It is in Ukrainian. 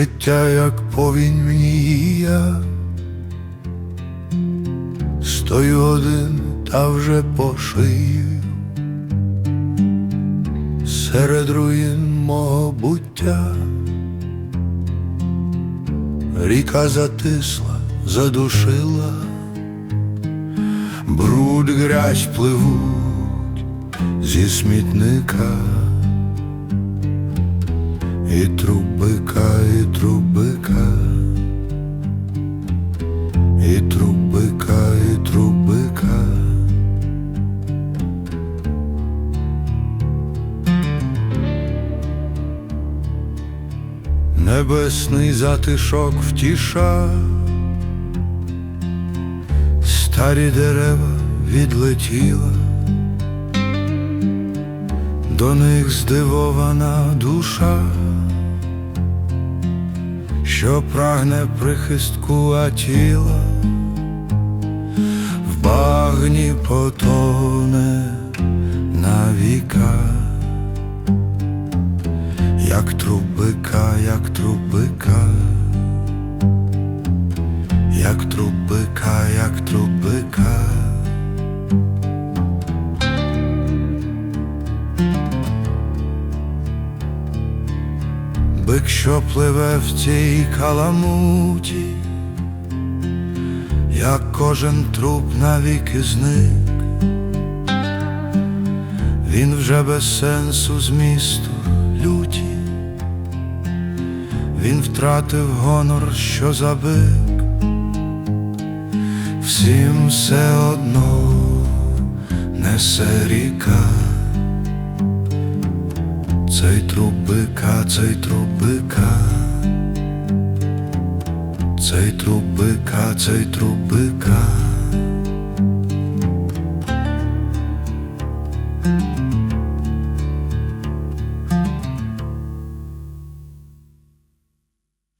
Життя, як повінь мрія, стою один та вже по шию, серед руїн мого буття, ріка затисла, задушила, бруд грязь пливуть зі смітника. І трубика, і трубика, і трубика, і трубика. Небесний затишок втіша, старі дерева відлетіла, до них здивована душа що прагне прихистку, а тіла в багні потоне на віка, як трубика, як трубика, Бик, що пливе в цій каламуті, як кожен труп навіки зник, він вже без сенсу змісту люті, він втратив гонор, що забик, всім все одно несе ріка. Цей трубика, цей трубика, цей трубика, цей трубика.